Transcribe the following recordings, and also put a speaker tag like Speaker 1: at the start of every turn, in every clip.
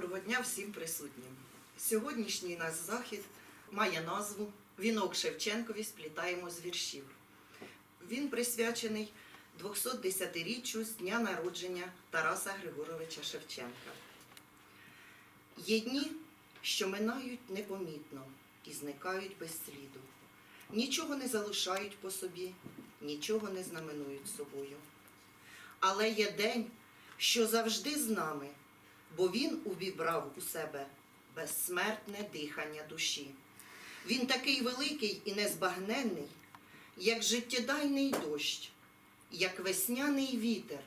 Speaker 1: Доброго дня всім присутнім. Сьогоднішній наш захід має назву Вінок Шевченкові сплітаємо з віршів. Він присвячений 210-річчю з дня народження Тараса Григоровича Шевченка. Є дні, що минають непомітно і зникають без сліду. Нічого не залишають по собі, нічого не знаменують собою. Але є день, що завжди з нами, бо він увібрав у себе безсмертне дихання душі. Він такий великий і незбагненний, як життєдайний дощ, як весняний вітер,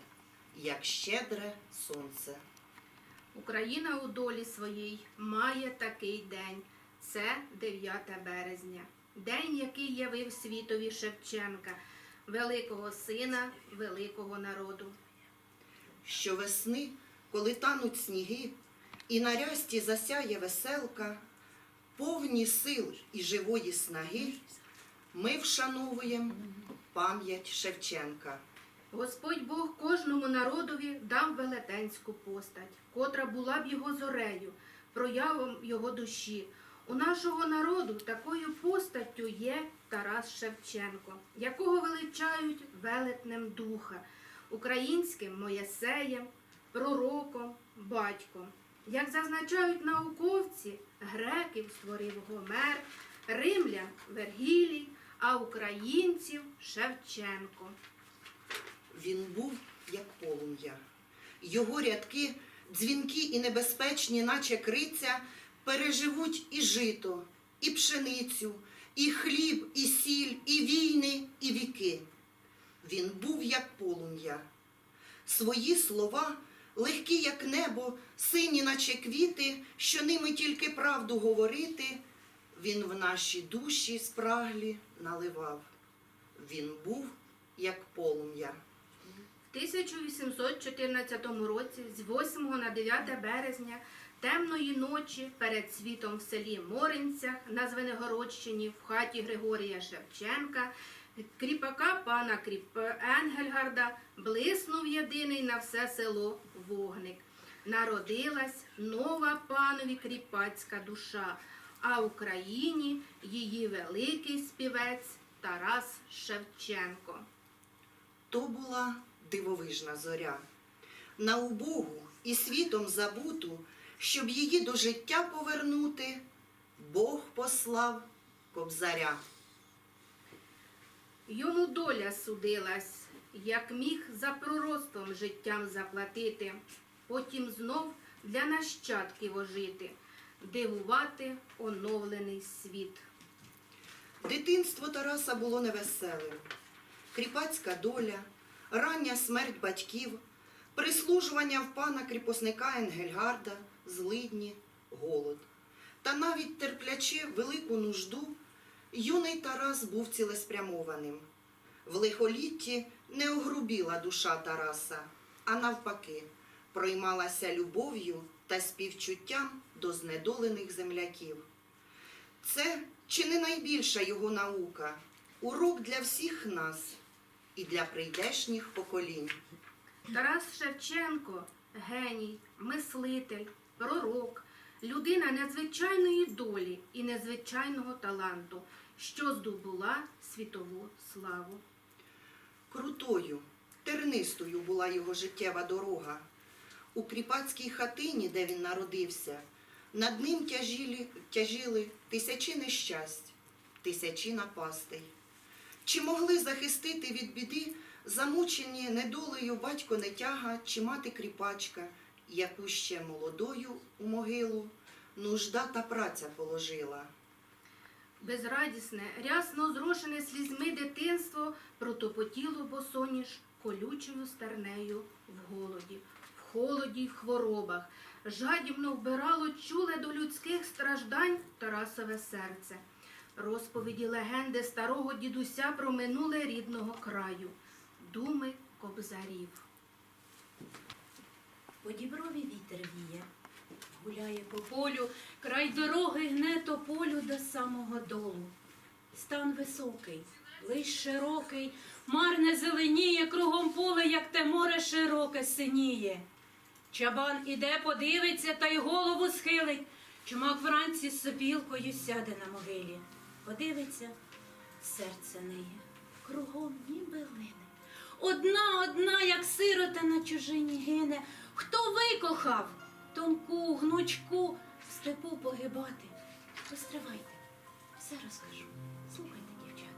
Speaker 1: як щедре сонце.
Speaker 2: Україна у долі своїй має такий день. Це 9 березня. День, який явив світові Шевченка, великого сина великого народу.
Speaker 1: що весни, коли тануть сніги, і на рясті засяє веселка, повні сил і живої снаги, ми вшановуємо пам'ять Шевченка.
Speaker 2: Господь Бог кожному народові дав велетенську постать, котра була б його зорею, проявом його душі. У нашого народу такою постаттю є Тарас Шевченко, якого величають велетнем духа, українським Моєсеєм, пророком, батьком. Як зазначають науковці, греків створив Гомер, римлян Вергілій, а українців Шевченко.
Speaker 1: Він був як полум'я. Його рядки, дзвінкі і небезпечні, наче криця, переживуть і жито, і пшеницю, і хліб, і сіль, і війни, і віки. Він був як полум'я. Свої слова, легкі, як небо, сині, наче квіти, що ними тільки правду говорити, він в наші душі спраглі наливав. Він був як полум'я.
Speaker 2: В 1814 році, з 8 на 9 березня, темної ночі перед світом в селі Моринцях на Звенигородщині в хаті Григорія Шевченка, кріпака пана Кріп... Енгельгарда блиснув єдиний на все село вогник. Народилась нова панові кріпацька душа, а в Україні її великий співець Тарас Шевченко.
Speaker 1: То була дивовижна зоря. На убогу і світом забуту, щоб її до життя повернути, Бог послав кобзаря.
Speaker 2: Йому доля судилась, як міг за пророцтвом життям заплатити, потім знов для нащадків ожити, дивувати оновлений світ.
Speaker 1: Дитинство Тараса було невеселим. Кріпацька доля, рання смерть батьків, прислужування в пана кріпосника Енгельгарда, злидні, голод. Та навіть терплячи велику нужду, юний Тарас був цілеспрямованим. В лихолітті не огрубіла душа Тараса, а навпаки, проймалася любов'ю та співчуттям до знедолених земляків. Це чи не найбільша його наука, урок для всіх нас і для прийдешніх поколінь.
Speaker 2: Тарас Шевченко геній, мислитель, пророк, людина незвичайної долі і незвичайного таланту, що здобула світову славу.
Speaker 1: Крутою, тернистою була його життєва дорога. У кріпацькій хатині, де він народився, над ним тяжіли, тяжіли тисячі нещасть, тисячі напастей. Чи могли захистити від біди замучені недолею батько нетяга чи мати кріпачка, яку ще молодою у могилу нужда та праця положила?
Speaker 2: Безрадісне, рясно зрошене слізьми дитинство протопотіло босоніж колючою стернею в голоді, в холоді й в хворобах, жадібно вбирало чуле до людських страждань Тарасове серце. Розповіді легенди старого дідуся про минуле рідного краю, думи кобзарів.
Speaker 3: Діброві вітер віє, гуляє по полю, край дороги гне то полю до самого долу. Стан високий, лиш широкий, марне зеленіє, кругом поле, як те море широке синіє. Чабан іде, подивиться та й голову схилить. Чумак вранці з сопілкою сяде на могилі. Подивиться, серце неє, кругом ніби лине. Одна, одна, як сирота на чужині гине. Хто викохав тонку, гнучку в степу погибати? Постривайте, все розкажу. Слухайте, дівчата.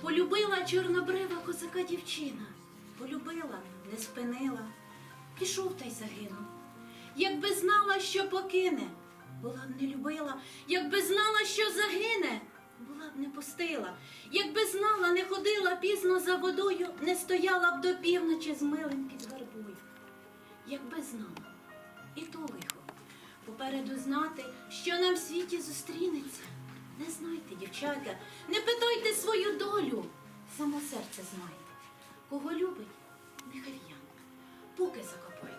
Speaker 3: Полюбила чорнобрива козака дівчина. Полюбила, не спинила. Пішов та й загинув. Якби знала, що покине, була б не любила, якби знала, що загине, була б не пустила. Якби знала, не ходила пізно за водою, не стояла б до півночі з милим під вербою. Якби знала, і то лихо. Попереду знати, що нам в світі зустрінеться. Не знайте, дівчата, не питайте свою долю. Само серце знайте. Кого любить, нехай в'яне. Поки закопайте.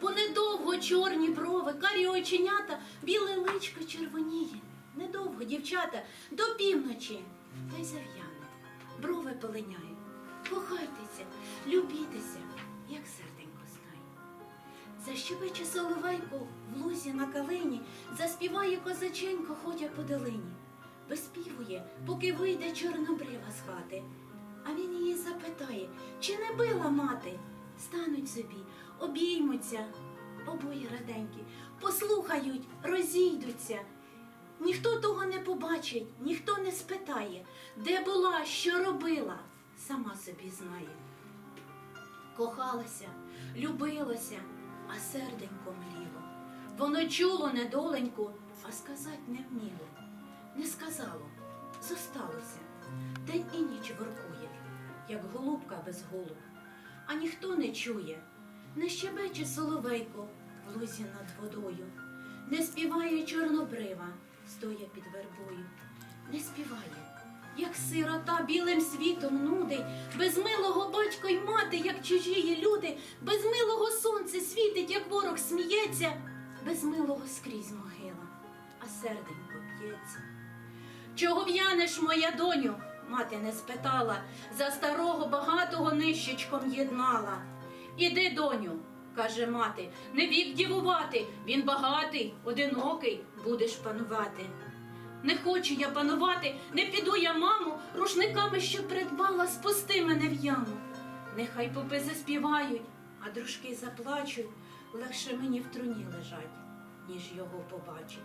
Speaker 3: Бо недовго чорні брови, карі оченята, біле личко червоніє. Недовго, дівчата, до півночі. Та й зав'яне. Брови полиняють. Кохайтеся, любітеся, як знає. Защебече соловейко в лузі на калині, заспіває козаченько, ходя по долині. Виспівує, поки вийде чорнобрива з хати. А він її запитає, чи не била мати? Стануть собі, обіймуться, обоє раденькі, послухають, розійдуться. Ніхто того не побачить, ніхто не спитає, де була, що робила, сама собі знає. Кохалася, любилася, а серденько мліло. Воно чуло недоленьку, а сказать не вміло. Не сказало, зосталося. День і ніч воркує, як голубка без голуб. А ніхто не чує, не щебече соловейко в лузі над водою, не співає чорнобрива, стоя під вербою, не співає, як сирота білим світом нудить, без милого батько й мати, як чужії люди, без милого сонце світить, як ворог сміється, без милого скрізь могила, а серденько б'ється. Чого в'янеш, моя доню? Мати не спитала, за старого багатого нищечком єднала. Іди, доню, каже мати, не вік дівувати, він багатий, одинокий, будеш панувати. Не хочу я панувати, не піду я, маму, рушниками, що придбала, спусти мене в яму. Нехай попи заспівають, а дружки заплачуть, легше мені в труні лежать, ніж його побачить.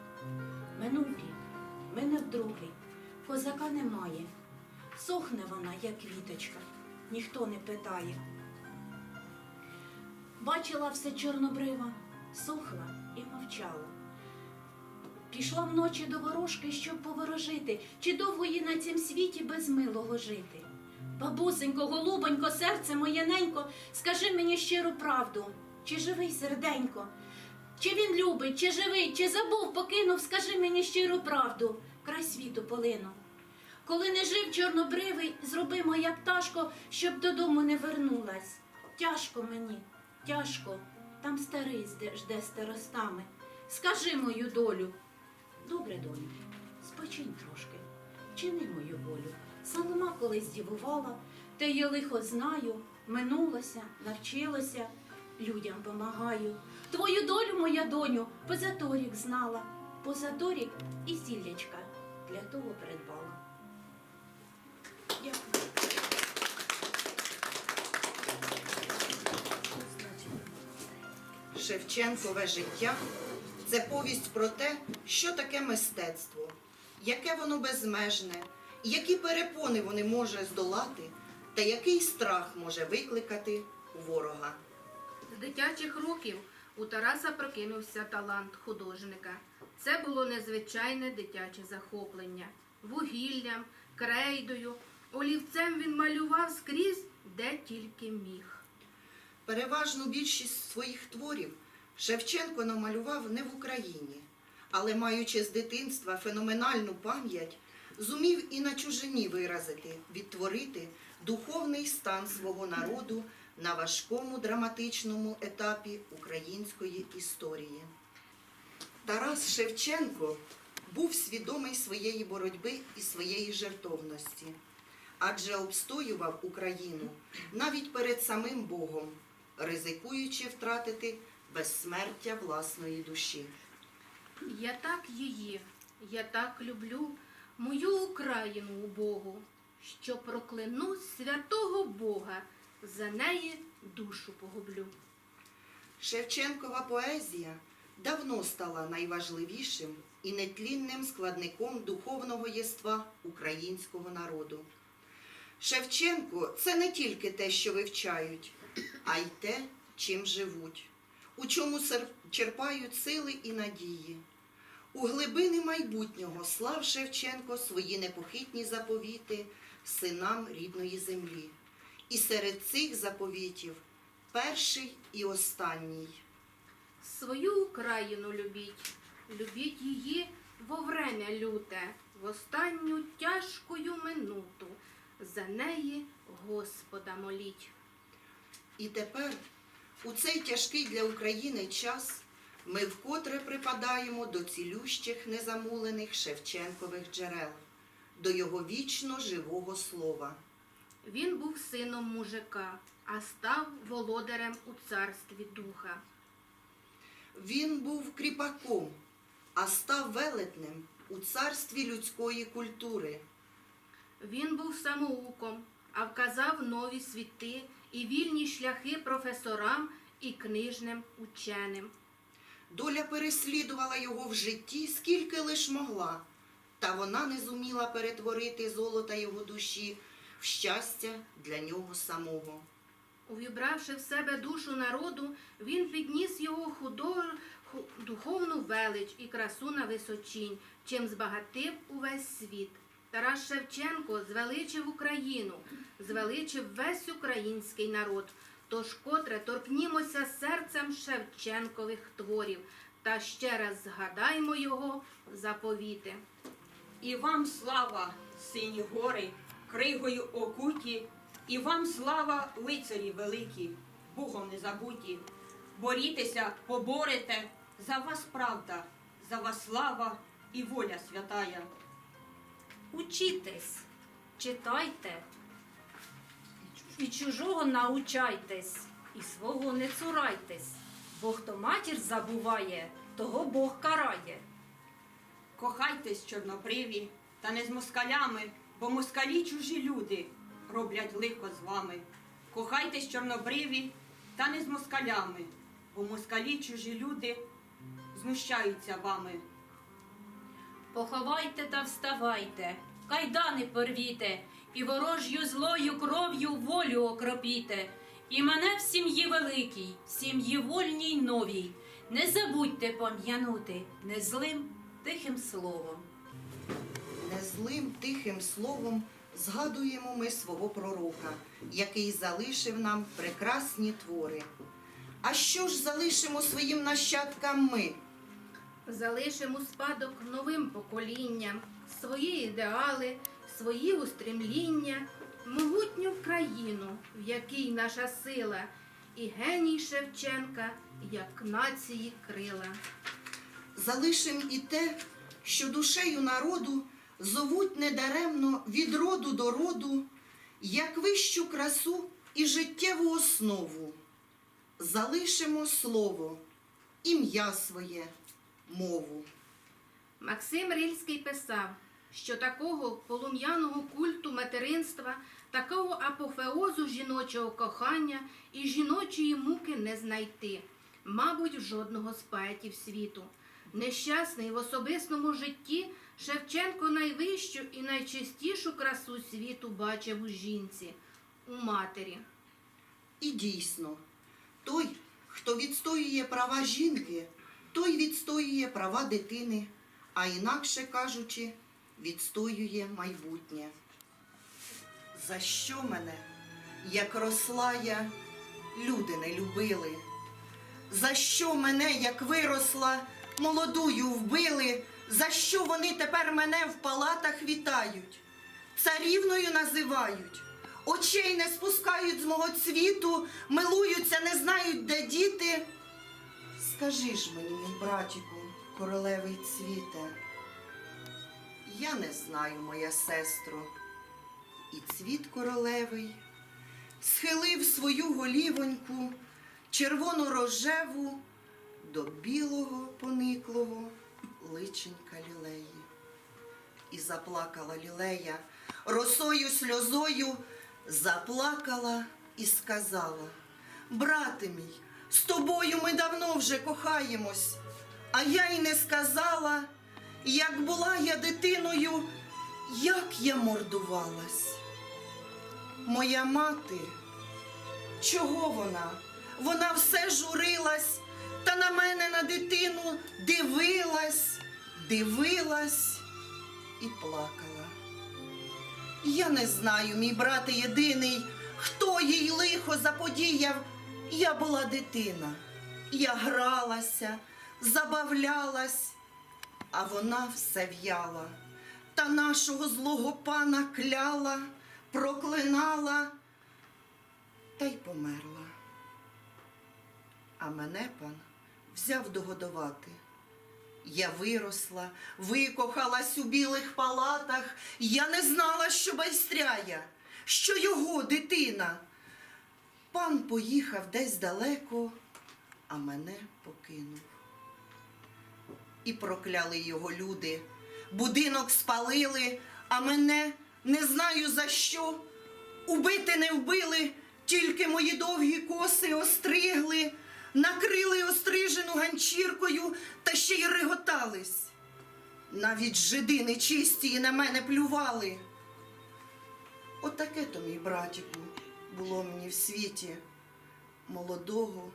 Speaker 3: Минув рік, минув другий, козака немає. Сохне вона, як квіточка, ніхто не питає. Бачила все чорнобрива, сохла і мовчала. Пішла вночі до ворожки, щоб поворожити, чи довго їй на цім світі без милого жити. Бабусенько, голубонько, серце моє ненько, скажи мені щиру правду, чи живий серденько, чи він любить, чи живий, чи забув, покинув, скажи мені щиру правду, край світу полину. Коли не жив чорнобривий, зроби моя пташко, щоб додому не вернулась. Тяжко мені, тяжко, там старий жде старостами. Скажи мою долю. Добре, доню, спочинь трошки, чини мою волю. Салома колись дівувала, те я лихо знаю, минулося, навчилося, людям помагаю. Твою долю, моя доню, позаторік знала, позаторік і зіллячка для того придбала. Дякую.
Speaker 1: Шевченкове життя це повість про те, що таке мистецтво, яке воно безмежне, які перепони вони може здолати, та який страх може викликати у ворога.
Speaker 2: З дитячих років у Тараса прокинувся талант художника. Це було незвичайне дитяче захоплення. Вугіллям, крейдою, олівцем він малював скрізь, де тільки міг.
Speaker 1: Переважну більшість своїх творів Шевченко намалював не в Україні, але маючи з дитинства феноменальну пам'ять, зумів і на чужині виразити, відтворити духовний стан свого народу на важкому драматичному етапі української історії. Тарас Шевченко був свідомий своєї боротьби і своєї жертовності, адже обстоював Україну навіть перед самим Богом, ризикуючи втратити безсмертя власної душі.
Speaker 2: Я так її, я так люблю мою Україну убогу, що прокляну святого Бога, за неї душу погублю.
Speaker 1: Шевченкова поезія давно стала найважливішим і нетлінним складником духовного єства українського народу. Шевченко це не тільки те, що вивчають, а й те, чим живуть, у чому черпають сили і надії. У глибини майбутнього слав Шевченко свої непохитні заповіти синам рідної землі. І серед цих заповітів перший і останній.
Speaker 2: Свою Україну любіть, любіть її во время люте, в останню тяжкою минуту. За неї Господа моліть.
Speaker 1: І тепер, у цей тяжкий для України час, ми вкотре припадаємо до цілющих незамулених Шевченкових джерел, до його вічно живого слова.
Speaker 2: Він був сином мужика, а став володарем у царстві духа.
Speaker 1: Він був кріпаком, а став велетнем у царстві людської культури.
Speaker 2: Він був самоуком, а вказав нові світи і вільні шляхи професорам і книжним ученим.
Speaker 1: Доля переслідувала його в житті скільки лиш могла, та вона не зуміла перетворити золота його душі в щастя для нього самого.
Speaker 2: Увібравши в себе душу народу, він підніс його худо... духовну велич і красу на височінь, чим збагатив увесь світ. Тарас Шевченко звеличив Україну, звеличив весь український народ. Тож котре торкнімося серцем Шевченкових творів та ще раз згадаймо його заповіти.
Speaker 4: І вам слава, сині гори, кригою окуті, і вам слава, лицарі великі, Богом не забуті. Борітеся, поборете, за вас правда, за вас слава і воля святая.
Speaker 3: Учітесь, читайте, і чужого научайтесь, і свого не цурайтесь, бо хто матір забуває, того Бог карає.
Speaker 4: Кохайтесь, чорнобриві, та не з москалями, бо москалі чужі люди роблять лихо з вами. Кохайтесь, чорнобриві, та не з москалями, бо москалі чужі люди знущаються вами.
Speaker 3: Поховайте та вставайте, кайдани порвіте, і ворожою злою кров'ю волю окропіте. І мене в сім'ї великій, в сім'ї вольній новій. Не забудьте пом'янути незлим тихим словом.
Speaker 1: Незлим тихим словом згадуємо ми свого пророка, який залишив нам прекрасні твори. А що ж залишимо своїм нащадкам ми?
Speaker 2: Залишимо спадок новим поколінням, свої ідеали, свої устремління, могутню країну, в якій наша сила, і геній Шевченка, як нації крила.
Speaker 1: Залишим і те, що душею народу зовуть недаремно від роду до роду, як вищу красу і життєву основу. Залишимо слово, ім'я своє, мову.
Speaker 2: Максим Рильський писав, що такого полум'яного культу материнства, такого апофеозу жіночого кохання і жіночої муки не знайти, мабуть, в жодного з поетів світу. Нещасний в особистому житті Шевченко найвищу і найчистішу красу світу бачив у жінці, у матері.
Speaker 1: І дійсно, той, хто відстоює права жінки, той відстоює права дитини, а інакше кажучи, відстоює майбутнє. За що мене, як росла я, люди не любили? За що мене, як виросла, молодую вбили? За що вони тепер мене в палатах вітають? Царівною називають, очей не спускають з мого цвіту, милуються, не знають, де діти. Скажи ж мені, мій братіку, королевий цвіте, я не знаю, моя сестро, і цвіт королевий схилив свою голівоньку, червоно рожеву, до білого пониклого личенька лілеї. І заплакала лілея, росою сльозою заплакала і сказала: Брате мій, з тобою ми давно вже кохаємось, а я й не сказала, як була я дитиною, як я мордувалась. Моя мати, чого вона? Вона все журилась та на мене на дитину дивилась, дивилась і плакала. Я не знаю, мій брате єдиний, хто їй лихо заподіяв. Я була дитина. Я гралася, забавлялась, а вона все в'яла. Та нашого злого пана кляла, проклинала та й померла. А мене пан взяв догодувати. Я виросла, викохалась у білих палатах. Я не знала, що байстряя, що його дитина. Пан поїхав десь далеко, а мене покинув. І прокляли його люди. Будинок спалили, а мене не знаю за що. Убити не вбили, тільки мої довгі коси остригли, накрили острижену ганчіркою та ще й реготались. Навіть жиди нечисті і на мене плювали. Отаке то, мій братіку, було мені в світі. Молодого,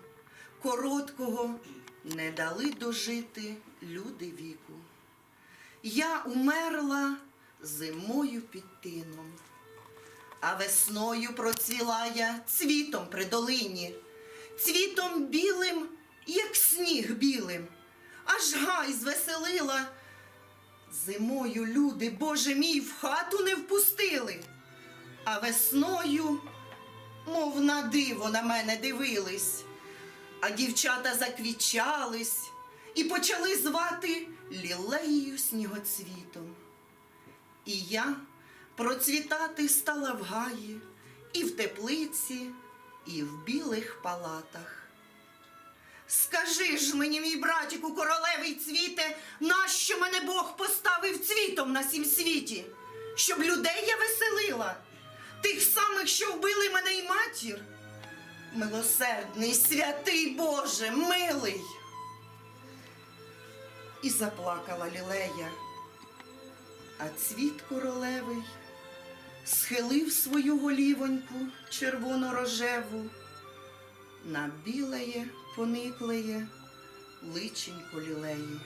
Speaker 1: короткого не дали дожити люди віку. Я умерла зимою під тином, а весною процвіла я цвітом при долині, цвітом білим, як сніг білим, аж гай звеселила. Зимою люди, Боже мій, в хату не впустили, а весною, мов на диво, на мене дивились, а дівчата заквічались і почали звати лілеєю снігоцвітом. І я процвітати стала в гаї, і в теплиці, і в білих палатах. Скажи ж мені, мій братіку, королевий цвіте, нащо мене Бог поставив цвітом на сім світі? Щоб людей я веселила, тих самих, що вбили мене й матір. Милосердний, святий Боже, милий. І заплакала лілея, а цвіт королевий схилив свою голівоньку червоно-рожеву на білеє, пониклеє личенько лілеї.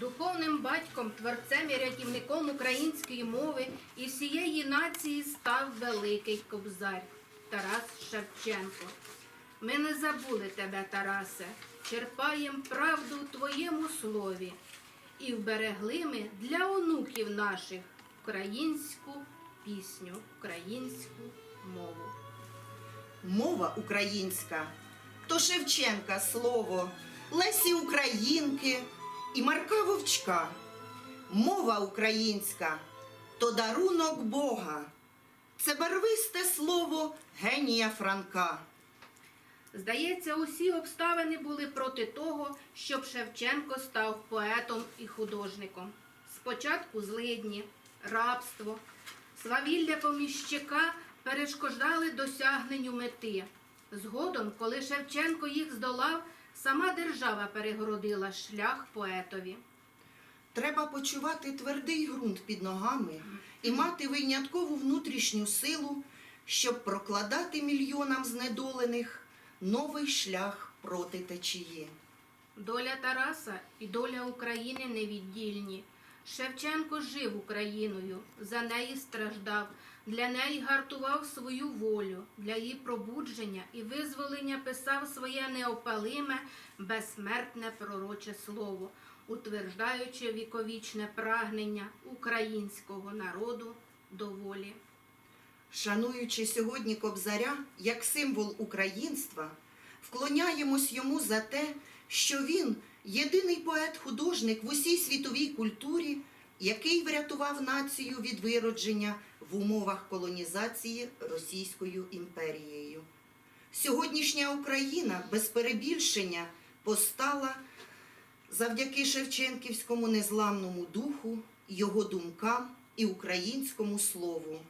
Speaker 2: Духовним батьком, творцем і рятівником української мови і всієї нації став великий кобзар Тарас Шевченко. Ми не забули тебе, Тарасе, черпаєм правду у твоєму слові і вберегли ми для онуків наших українську пісню, українську мову.
Speaker 1: Мова українська, то Шевченка слово, Лесі Українки і Марка Вовчка. Мова українська то дарунок Бога. Це барвисте слово генія Франка.
Speaker 2: Здається, усі обставини були проти того, щоб Шевченко став поетом і художником. Спочатку злидні, рабство, свавілля поміщика перешкоджали досягненню мети. Згодом, коли Шевченко їх здолав, сама держава перегородила шлях поетові.
Speaker 1: Треба почувати твердий ґрунт під ногами і мати виняткову внутрішню силу, щоб прокладати мільйонам знедолених новий шлях проти течії.
Speaker 2: Доля Тараса і доля України невіддільні. Шевченко жив Україною, за неї страждав, для неї гартував свою волю, для її пробудження і визволення писав своє неопалиме, безсмертне пророче слово, утверждаючи віковічне прагнення українського народу до волі.
Speaker 1: Шануючи сьогодні Кобзаря як символ українства, вклоняємось йому за те, що він єдиний поет-художник в усій світовій культурі, який врятував націю від виродження в умовах колонізації Російською імперією. Сьогоднішня Україна без перебільшення постала завдяки Шевченківському незламному духу, його думкам і українському слову.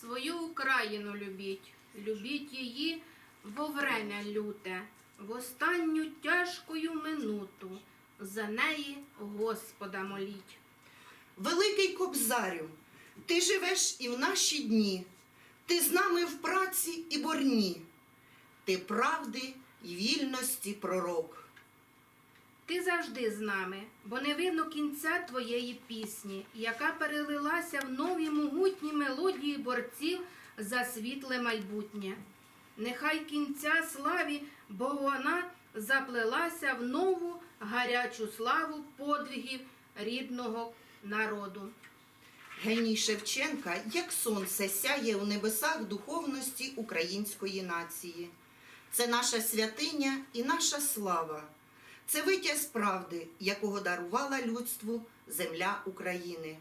Speaker 2: Свою Україну любіть, любіть її во время люте, в останню тяжкою минуту. За неї Господа моліть.
Speaker 1: Великий Кобзарю, ти живеш і в наші дні, ти з нами в праці і борні, ти правди й вільності пророк.
Speaker 2: Ти завжди з нами, бо не видно кінця твоєї пісні, яка перелилася в нові могутні мелодії борців за світле майбутнє. Нехай кінця славі, бо вона заплелася в нову гарячу славу подвигів рідного народу.
Speaker 1: Геній Шевченка, як сонце, сяє у небесах духовності української нації. Це наша святиня і наша слава. Це витязь правди, якого дарувала людству земля України.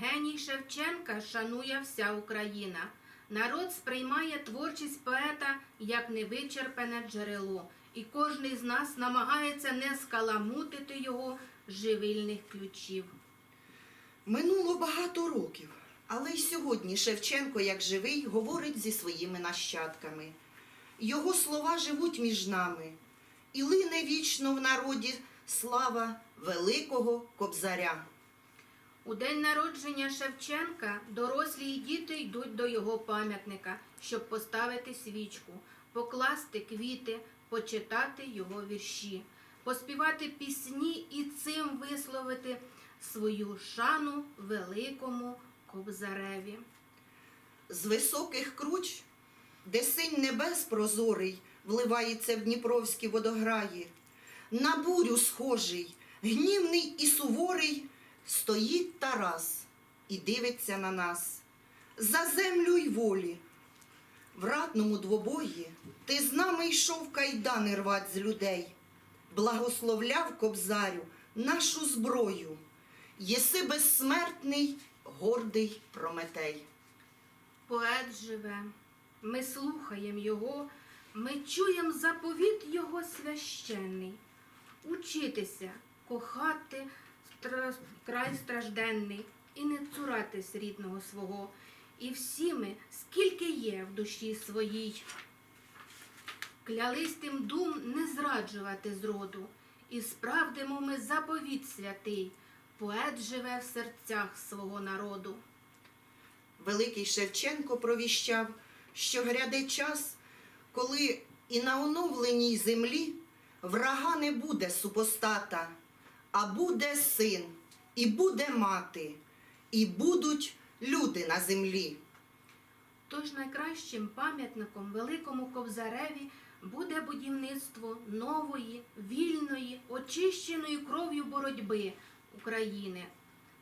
Speaker 2: Геній Шевченка шанує вся Україна. Народ сприймає творчість поета як невичерпане джерело, і кожний з нас намагається не скаламутити його живильних ключів.
Speaker 1: Минуло багато років, але й сьогодні Шевченко, як живий, говорить зі своїми нащадками. Його слова живуть між нами, і лине вічно в народі слава великого кобзаря.
Speaker 2: У день народження Шевченка дорослі й діти йдуть до його пам'ятника, щоб поставити свічку, покласти квіти, почитати його вірші, поспівати пісні і цим висловити свою шану великому кобзареві.
Speaker 1: З високих круч, де синь небес прозорий, вливається в дніпровські водограї, на бурю схожий, гнівний і суворий, стоїть Тарас і дивиться на нас за землю й волі. В ратному двобої ти з нами йшов кайдани рвать з людей, благословляв кобзарю нашу зброю. Єси безсмертний, гордий Прометей.
Speaker 2: Поет живе, ми слухаємо його, ми чуємо заповіт його священний. Учитися, кохати край стражденний і не цуратись рідного свого. І всі ми, скільки є в душі своїй, клялись тим дум не зраджувати зроду, і справдимо ми заповіт святий, поет живе в серцях свого народу.
Speaker 1: Великий Шевченко провіщав, що гряде час, коли і на оновленій землі врага не буде супостата, а буде син, і буде мати, і будуть люди на землі.
Speaker 2: Тож найкращим пам'ятником великому Кобзареві буде будівництво нової, вільної, очищеної кров'ю боротьби України.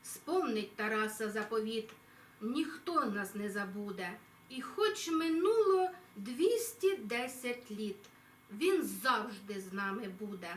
Speaker 2: Спомнить Тараса заповіт, ніхто нас не забуде. І хоч минуло 210 літ, він завжди з нами буде.